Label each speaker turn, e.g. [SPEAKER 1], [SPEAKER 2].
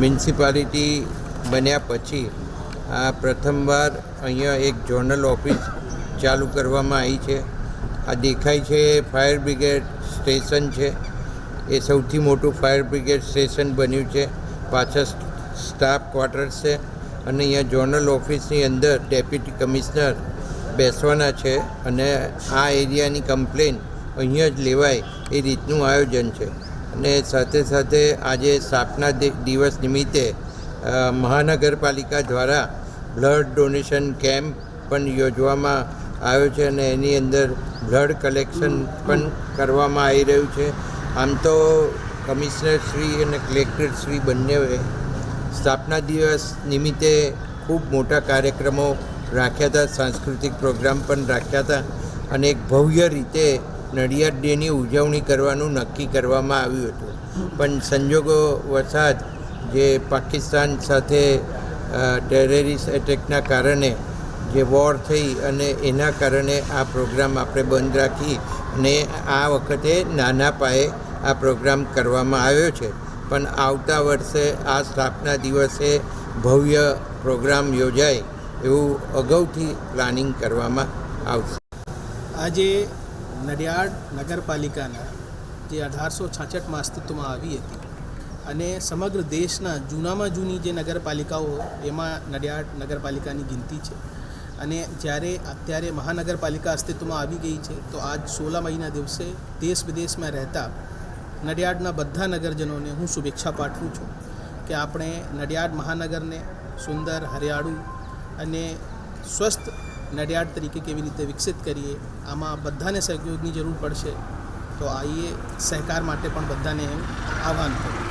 [SPEAKER 1] Municipality બન્યા પછી આ પ્રથમવાર અહીંયા એક ઝોનલ ઓફિસ ચાલુ કરવામાં આવી છે. આ દેખાય છે ફાયર બ્રિગેડ સ્ટેશન છે. એ સૌથી મોટું ફાયર બ્રિગેડ સ્ટેશન બન્યું છે. પાછળ સ્ટાફ ક્વાર્ટર્સ છે અને અહીંયા ઝોનલ ઓફિસની અંદર ડેપ્યુટી કમિશનર બેસવાના છે અને આ એરિયાની કમ્પ્લેન અહીંયા જ લેવાય એ રીતનું આયોજન છે. અને સાથે સાથે આજે સ્થાપના દિવસ નિમિત્તે મહાનગરપાલિકા દ્વારા બ્લડ ડોનેશન કેમ્પ પણ યોજવામાં આવ્યો છે અને એની અંદર બ્લડ કલેક્શન પણ કરવામાં આવી રહ્યું છે. આમ તો કમિશનર શ્રી અને કલેક્ટર શ્રી બંનેએ સ્થાપના દિવસ નિમિત્તે ખૂબ મોટા કાર્યક્રમો રાખ્યા હતા, સાંસ્કૃતિક પ્રોગ્રામ પણ રાખ્યા હતા અને એક ભવ્ય રીતે નડિયાદ ડેની ઉજવણી કરવાનું નક્કી કરવામાં આવ્યું હતું. પણ સંજોગો વસાત જે પાકિસ્તાન સાથે ટેરરિસ્ટ એટેકના કારણે જે વોર થઈ અને એના કારણે આ પ્રોગ્રામ આપણે બંધ રાખી અને આ વખતે નાના પાયે આ પ્રોગ્રામ કરવામાં આવ્યો છે. પણ આવતા વર્ષે આ સ્થાપના દિવસે ભવ્ય પ્રોગ્રામ યોજાય એવું અગાઉથી પ્લાનિંગ કરવામાં આવશે.
[SPEAKER 2] આજે નડિયાદ નગરપાલિકાના જે અઢારસો છાછઠમાં અસ્તિત્વમાં આવી હતી અને સમગ્ર દેશના જૂનામાં જૂની જે નગરપાલિકાઓ એમાં નડિયાડ નગરપાલિકાની ગિનતી છે. અને જ્યારે અત્યારે મહાનગરપાલિકા અસ્તિત્વમાં આવી ગઈ છે, તો આજ સોળા મહિના દિવસે દેશ વિદેશમાં રહેતા નડિયાડના બધા નગરજનોને હું શુભેચ્છા પાઠવું છું કે આપણે નડિયાડ મહાનગરને સુંદર, હરિયાળું અને સ્વસ્થ નડિયાદ તરીકે કેવી રીતે વિકસિત કરીએ, આમાં બધાને સહયોગની જરૂર પડશે. તો આઈએ સહકાર માટે પણ બધાને એમ આહ્વાન કરું